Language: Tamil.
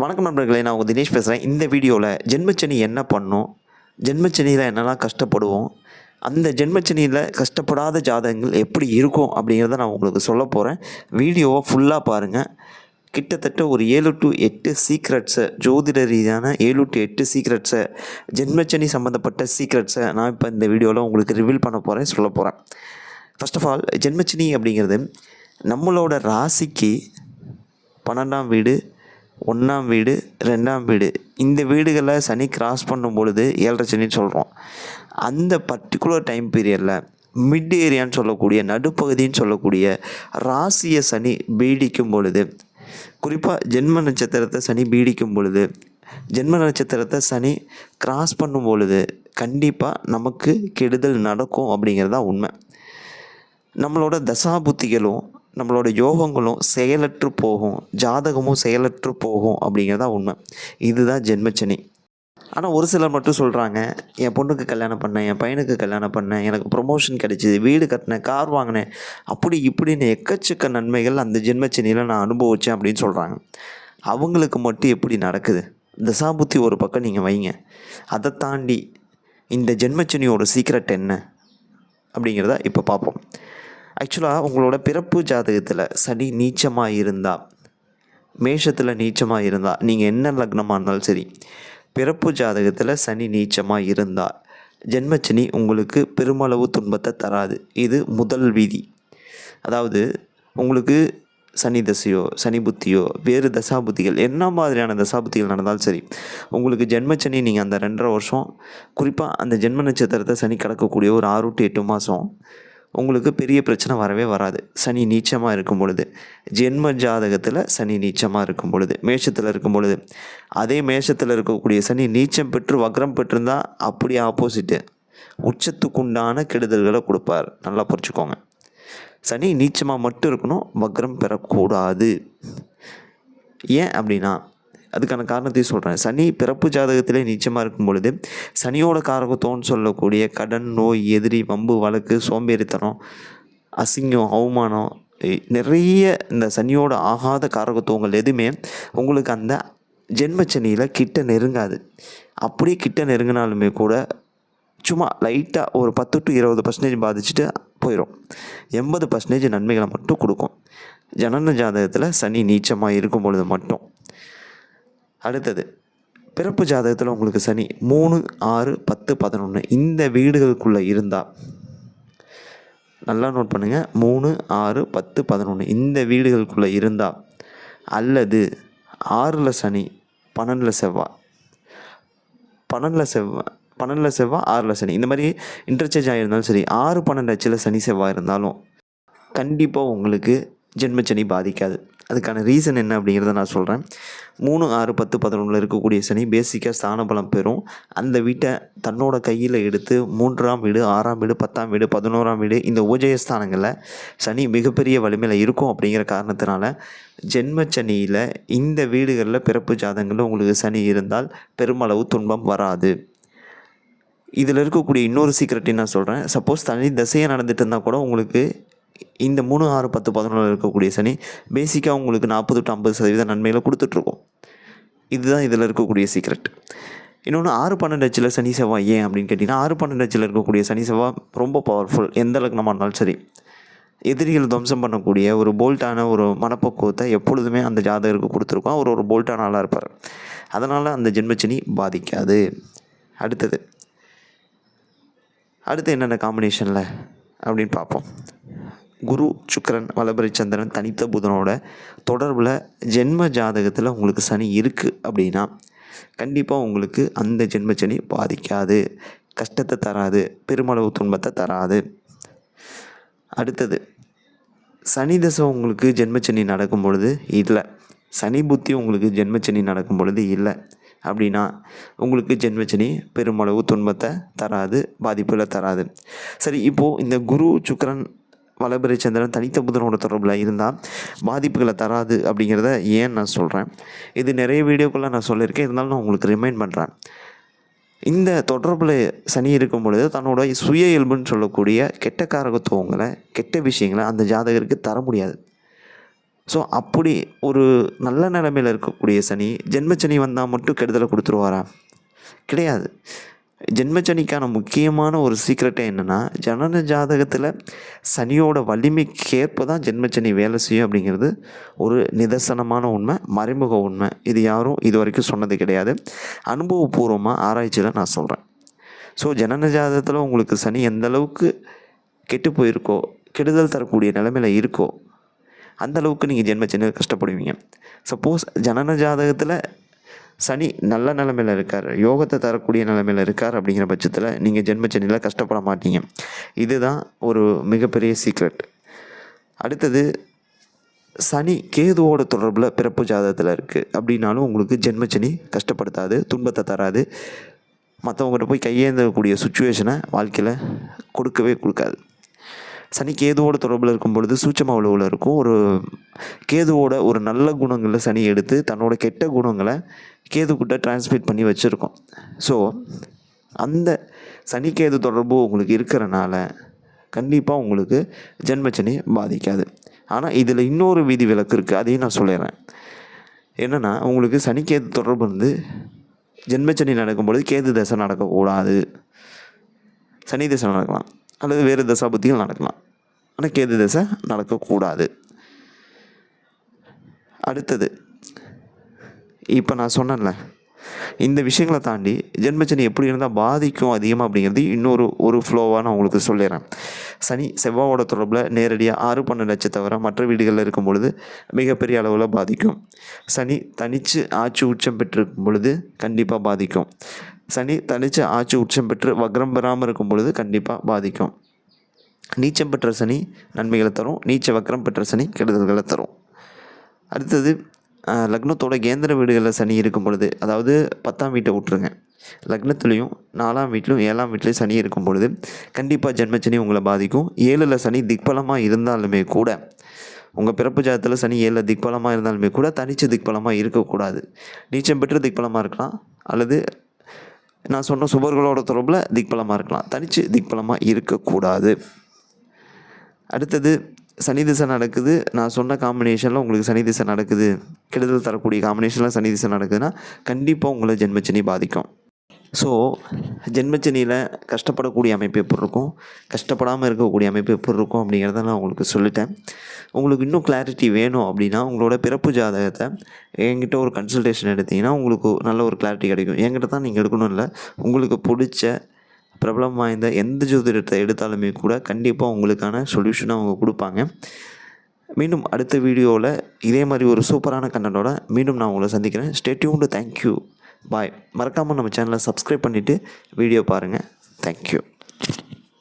வணக்கம் நண்பர்களே நான் உங்கள் தினேஷ் பேசுகிறேன். இந்த வீடியோவில் ஜென்மச்சனி என்ன பண்ணும்? ஜென்மச்சனியில் என்னெல்லாம் கஷ்டப்படுவோம்? அந்த ஜென்மச்சனியில் கஷ்டப்படாத ஜாதகங்கள் எப்படி இருக்கும் அப்படிங்கிறத நான் உங்களுக்கு சொல்ல போகிறேன். வீடியோவை ஃபுல்லாக பாருங்கள். கிட்டத்தட்ட ஒரு ஏழு டு எட்டு சீக்ரெட்ஸை ஜோதிட ரீதியான ஏழு டு எட்டு சீக்ரெட்ஸை ஜென்மச்சனி சம்மந்தப்பட்ட சீக்ரெட்ஸை நான் இப்போ இந்த வீடியோவில் உங்களுக்கு ரிவீல் பண்ண போகிறேன் சொல்ல போகிறேன். ஃபர்ஸ்ட் ஆஃப் ஆல் ஜென்மச்சனி அப்படிங்கிறது நம்மளோட ராசிக்கு பன்னெண்டாம் வீடு ஒன்றாம் வீடு ரெண்டாம் வீடு. இந்த வீடுகளில் சனி கிராஸ் பண்ணும் பொழுது ஏழரை சனின்னு சொல்கிறோம் அந்த பர்டிகுலர் டைம் பீரியடில் மிட் ஏரியான்னு சொல்லக்கூடிய நடுப்பகுதின்னு சொல்லக்கூடிய ராசிய சனி பீடிக்கும் பொழுது குறிப்பாக ஜென்ம நட்சத்திரத்தை சனி பீடிக்கும் பொழுது ஜென்ம நட்சத்திரத்தை சனி கிராஸ் பண்ணும் பொழுது கண்டிப்பாக நமக்கு கெடுதல் நடக்கும் அப்படிங்கிறது தான் உண்மை. நம்மளோட தசாபுத்திகளும் நம்மளோட யோகங்களும் செயலற்று போகும் ஜாதகமும் செயலற்று போகும் அப்படிங்கிறதா உண்மை. இதுதான் ஜென்மச்சனி. ஆனால் ஒரு சிலர் மட்டும் சொல்கிறாங்க என் பொண்ணுக்கு கல்யாணம் பண்ணேன் என் பையனுக்கு கல்யாணம் பண்ணேன் எனக்கு ப்ரொமோஷன் கிடைச்சிது வீடு கட்டினேன் கார் வாங்கினேன். அப்படி இப்படின்னு எக்கச்சக்க நன்மைகள் அந்த ஜென்மச்சனியில் நான் அனுபவித்தேன் அப்படின்னு சொல்கிறாங்க அவங்களுக்கு மட்டும் எப்படி நடக்குது? தசாபுத்தி ஒரு பக்கம் நீங்கள் வைங்க. அதை தாண்டி இந்த ஜென்மச்சனியோட சீக்ரெட் என்ன? அப்படிங்கிறத இப்போ பார்ப்போம். ஆக்சுவலாக உங்களோட பிறப்பு ஜாதகத்தில் சனி நீச்சமாக இருந்தால் மேஷத்தில் நீச்சமாக இருந்தால் நீங்கள் என்ன லக்னமாக இருந்தாலும் சரி பிறப்பு ஜாதகத்தில் சனி நீச்சமாக இருந்தால் ஜென்மச்சனி உங்களுக்கு பெருமளவு துன்பத்தை தராது. இது முதல் விதி. அதாவது உங்களுக்கு சனி தசையோ சனி புத்தியோ வேறு தசாபுத்திகள் என்ன மாதிரியான தசாபுத்திகள் நடந்தாலும் சரி உங்களுக்கு ஜென்மச்சனி நீங்கள் அந்த ரெண்டரை வருஷம் குறிப்பாக அந்த ஜென்ம நட்சத்திரத்தை சனி கடக்கக்கூடிய ஒரு ஆறு டு எட்டு மாதம் உங்களுக்கு பெரிய பிரச்சனை வரவே வராது. சனி நீச்சமாக இருக்கும் பொழுது. ஜென்ம ஜாதகத்தில் சனி நீச்சமாக இருக்கும் பொழுது. மேஷத்தில் இருக்கும் பொழுது. அதே மேஷத்தில் இருக்கக்கூடிய சனி நீச்சம் பெற்று வக்ரம் பெற்றிருந்தால் அப்படி ஆப்போசிட்டு உச்சத்துக்குண்டான கெடுதல்களை கொடுப்பார். நல்லா புரிச்சுக்கோங்க சனி நீச்சமாக மட்டும் இருக்கணும் வக்ரம் பெறக்கூடாது. ஏன் அப்படின்னா அதுக்கான காரணத்தையும் சொல்கிறேன் சனி பிறப்பு ஜாதகத்திலே நீச்சமாக இருக்கும் பொழுது சனியோட காரகத்தோன்னு சொல்லக்கூடிய கடன் நோய் எதிரி வம்பு வழக்கு சோம்பேறித்தனம் அசிங்கம் அவமானம் நிறைய இந்த சனியோட ஆகாத காரகத்துவங்கள் எதுவுமே உங்களுக்கு அந்த ஜென்மச்சனியில் கிட்ட நெருங்காது. அப்படியே கிட்ட நெருங்கினாலுமே கூட சும்மா லைட்டாக ஒரு பத்து டு இருபது பர்சன்டேஜ் பாதிச்சுட்டு போயிடும் எண்பது பர்சன்டேஜ் நன்மைகளை மட்டும் கொடுக்கும். ஜனன ஜாதகத்தில் சனி நீச்சமாக இருக்கும் பொழுது மட்டும். அடுத்தது பிறப்பு ஜாதகத்தில் உங்களுக்கு சனி மூணு ஆறு பத்து பதினொன்று இந்த வீடுகளுக்குள்ளே இருந்தால் நல்லா நோட் பண்ணுங்கள் மூணு ஆறு பத்து பதினொன்று இந்த வீடுகளுக்குள்ளே இருந்தால் அல்லது ஆறில் சனி பன்னெண்டில் செவ்வாய் பன்னெண்டில் செவ்வாய் பன்னெண்டில் செவ்வாய் ஆறில் சனி. இந்த மாதிரி இன்டர்சேஞ்ச் ஆகியிருந்தாலும் சரி ஆறு பன்னெண்டு அச்சில் சனி செவ்வாய் இருந்தாலும் கண்டிப்பாக உங்களுக்கு ஜென்மச்சனி பாதிக்காது. அதுக்கான ரீசன் என்ன அப்படிங்கிறத நான் சொல்கிறேன் மூணு ஆறு பத்து பதினொன்றில் இருக்கக்கூடிய சனி பேசிக்காக ஸ்தான பலம் பெறும். அந்த வீட்டை தன்னோட கையில் எடுத்து மூன்றாம் வீடு ஆறாம் வீடு பத்தாம் வீடு பதினோராம் வீடு இந்த ஊஜயஸ்தானங்களில் சனி மிகப்பெரிய வலிமையில் இருக்கும் அப்படிங்கிற காரணத்தினால ஜென்மச்சனியில் இந்த வீடுகளில் பிறப்பு ஜாதகங்களில் உங்களுக்கு சனி இருந்தால் பெருமளவு துன்பம் வராது. இதில் இருக்கக்கூடிய இன்னொரு சீக்ரெட்டையும் நான் சொல்கிறேன் சப்போஸ் தனி தசையாக நடந்துட்டு இருந்தால் கூட உங்களுக்கு இந்த மூணு ஆறு பத்து பதினொன்று இருக்கக்கூடிய சனி பேசிக்காக உங்களுக்கு நாற்பது டு ஐம்பது சதவீத நன்மைகளை கொடுத்துட்ருக்கோம். இதுதான் இதில் இருக்கக்கூடிய சீக்ரெட் இன்னொன்று ஆறு பன்னெண்டு அச்சில் சனி செவ்வாய் ஏன் அப்படின்னு கேட்டிங்கன்னா ஆறு பன்னெண்டு அச்சில் இருக்கக்கூடிய சனி செவ்வாய் ரொம்ப பவர்ஃபுல் எந்த லக்னமாக இருந்தாலும் சரி. எதிரிகள் துவம்சம் பண்ணக்கூடிய ஒரு போல்ட்டான ஒரு மனப்பக்குவத்தை எப்பொழுதுமே அந்த ஜாதகருக்கு கொடுத்துருக்கோம். அவர் ஒரு போல்ட்டான ஆளாக இருப்பார். அதனால் அந்த ஜென்மச்சனி பாதிக்காது. அடுத்தது. அடுத்து என்னென்ன காம்பினேஷனில் அப்படின்னு பார்ப்போம். குரு சுக்கரன் வலபரி சந்திரன் தனித்த புதனோட தொடர்பில் ஜென்ம ஜாதகத்தில் உங்களுக்கு சனி இருக்குது அப்படின்னா கண்டிப்பாக உங்களுக்கு அந்த ஜென்ம சனி பாதிக்காது. கஷ்டத்தை தராது. பெருமளவு துன்பத்தை தராது. அடுத்தது சனி தசை உங்களுக்கு ஜென்மச்சனி நடக்கும் பொழுது இல்லை. சனி புத்தி உங்களுக்கு ஜென்மச்சனி நடக்கும் பொழுது இல்லை. அப்படின்னா உங்களுக்கு ஜென்மச்சனி பெருமளவு துன்பத்தை தராது பாதிப்புகளை தராது. சரி இப்போது இந்த குரு சுக்கரன் வளபரி சந்திரன் தனித்த புதனோட தொடர்பில் இருந்தால் பாதிப்புகளை தராது அப்படிங்கிறத ஏன் நான் சொல்கிறேன் இது நிறைய வீடியோக்குள்ளே நான் சொல்லியிருக்கேன். இருந்தாலும் நான் உங்களுக்கு ரிமைண்ட் பண்ணுறேன் இந்த தொடர்பில் சனி இருக்கும் பொழுது தன்னோட சுய இயல்புன்னு சொல்லக்கூடிய கெட்ட காரகத்துவங்களை கெட்ட விஷயங்களை அந்த ஜாதகருக்கு தர முடியாது. ஸோ அப்படி ஒரு நல்ல நிலைமையில் இருக்கக்கூடிய சனி ஜென்மச்சனி வந்தால் மட்டும் கெடுதலை கொடுத்துருவாரா? கிடையாது. ஜென்மச்சனிக்கான முக்கியமான ஒரு சீக்ரெட்டே என்னென்னா ஜனன ஜாதகத்தில் சனியோட வலிமைக்கேற்ப தான் ஜென்மச்சனி வேலை செய்யும் அப்படிங்கிறது ஒரு நிதர்சனமான உண்மை மறைமுக உண்மை. இது யாரும் இது வரைக்கும் சொன்னது கிடையாது. அனுபவபூர்வமாக ஆராய்ச்சியில் நான் சொல்கிறேன் ஸோ ஜனன ஜாதகத்தில் உங்களுக்கு சனி எந்த அளவுக்கு கெட்டு போயிருக்கோ கெடுதல் தரக்கூடிய நிலைமையில் இருக்கோ அந்த அளவுக்கு நீங்கள் ஜென்மச்சனியில் கஷ்டப்படுவீங்க. சப்போஸ் ஜனன ஜாதகத்தில் சனி நல்ல நிலமையில் இருக்கார். யோகத்தை தரக்கூடிய நிலமையில் இருக்கார் அப்படிங்கிற பட்சத்தில் நீங்கள் ஜென்மச்சனியில் கஷ்டப்பட மாட்டீங்க. இதுதான் ஒரு மிகப்பெரிய சீக்ரெட் அடுத்தது சனி கேதுவோட தொடர்பில் பிறப்பு ஜாதகத்தில் இருக்குது அப்படின்னாலும் உங்களுக்கு ஜென்மச்சனி கஷ்டப்படுத்தாது துன்பத்தை தராது. மற்றவங்ககிட்ட போய் கையேந்தக்கூடிய சுச்சுவேஷனை வாழ்க்கையில் கொடுக்கவே கொடுக்காது. சனி கேதுவோட தொடர்பில் இருக்கும் பொழுது சூட்சம உழவில் இருக்கும். ஒரு கேதுவோட ஒரு நல்ல குணங்களை சனி எடுத்து தன்னோட கெட்ட குணங்களை கேதுக்கிட்ட டிரான்ஸ்மிட் பண்ணி வச்சுருக்கோம். ஸோ அந்த சனிக்கேது தொடர்பு உங்களுக்கு இருக்கிறனால கண்டிப்பாக உங்களுக்கு ஜென்மச்சனி பாதிக்காது. ஆனால் இதில் இன்னொரு விதி விலக்கு இருக்குது அதையும் நான் சொல்லிடுறேன். என்னென்னா உங்களுக்கு சனிக்கேது தொடர்பு வந்து ஜென்மச்சனி நடக்கும்பொழுது கேது தசை நடக்கக்கூடாது. சனி தசை நடக்கலாம். அல்லது வேறு தசாபுத்திகள் நடக்கலாம். ஆனால் கேது தசை நடக்கக்கூடாது. அடுத்தது இப்போ நான் சொன்னேன்ல இந்த விஷயங்களை தாண்டி ஜென்மச்சனி எப்படி இருந்தால் பாதிக்கும் அதிகமாக அப்படிங்கிறது இன்னொரு ஒரு ஃப்ளோவாக நான் உங்களுக்கு சொல்லிடுறேன். சனி செவ்வாவோட தொடர்பில் நேரடியாக ஆறு பன்னெண்டு லட்சம் தவிர மற்ற வீடுகளில் இருக்கும் பொழுது மிகப்பெரிய அளவில் பாதிக்கும். சனி தனித்து ஆட்சி உச்சம் பெற்றிருக்கும் பொழுது கண்டிப்பாக பாதிக்கும். சனி தனித்து ஆட்சி உச்சம் பெற்று வக்ரம் பெறாமல் இருக்கும் பொழுது கண்டிப்பாக பாதிக்கும். நீச்சம் பெற்ற சனி நன்மைகளை தரும். நீச்ச வக்ரம் பெற்ற சனி கெடுதல்களை தரும். அடுத்தது லக்னத்தோட கேந்திர வீடுகளில் சனி இருக்கும் பொழுது அதாவது பத்தாம் வீட்டை விட்டுருங்க. லக்னத்துலேயும் நாலாம் வீட்லையும் ஏழாம் வீட்லேயும் சனி இருக்கும் பொழுது கண்டிப்பாக ஜென்மச்சனி உங்களை பாதிக்கும். ஏழில் சனி திக்பலமாக இருந்தாலுமே கூட உங்கள் பிறப்பு ஜாதத்தில் சனி ஏழில் திக்பலமாக இருந்தாலுமே கூட தனிச்சு திக்பலமாக இருக்கக்கூடாது. நீச்சம் பெற்று திக்பலமாக இருக்கலாம். அல்லது நான் சொன்ன சுபர்களோட தொடர்பில் திக்பலமாக இருக்கலாம். தனித்து திக்பலமாக இருக்கக்கூடாது. அடுத்தது சனி திசை நடக்குது. நான் சொன்ன காம்பினேஷனில் உங்களுக்கு சனி திசை நடக்குது. கெடுதல் தரக்கூடிய காம்பினேஷனில் சனி திசை நடக்குதுன்னா கண்டிப்பாக உங்களை ஜென்மச்சனி பாதிக்கும். ஸோ ஜென்மச்சனியில் கஷ்டப்படக்கூடிய அமைப்பு எப்படி இருக்கும்? கஷ்டப்படாமல் இருக்கக்கூடிய அமைப்பு எப்படி இருக்கும் அப்படிங்கிறத நான் உங்களுக்கு சொல்லிட்டேன். உங்களுக்கு இன்னும் கிளாரிட்டி வேணும் அப்படின்னா உங்களோட பிறப்பு ஜாதகத்தை என்கிட்ட ஒரு கன்சல்டேஷன் எடுத்தீங்கன்னா உங்களுக்கு நல்ல ஒரு கிளாரிட்டி கிடைக்கும். என்கிட்ட தான் நீங்கள் எடுக்கணும் இல்லை. உங்களுக்கு பிடிச்ச பிரபலம் வாய்ந்த எந்த ஜோதிடத்தை எடுத்தாலுமே கூட கண்டிப்பாக உங்களுக்கான சொல்யூஷனை அவங்க கொடுப்பாங்க. மீண்டும் அடுத்த வீடியோவில் இதே மாதிரி ஒரு சூப்பரான கண்டனோட மீண்டும் நான் உங்களை சந்திக்கிறேன். Stay tuned thank you bye. மறக்காமல் நம்ம சேனலை சப்ஸ்கிரைப் பண்ணிவிட்டு வீடியோ பாருங்கள் தேங்க்யூ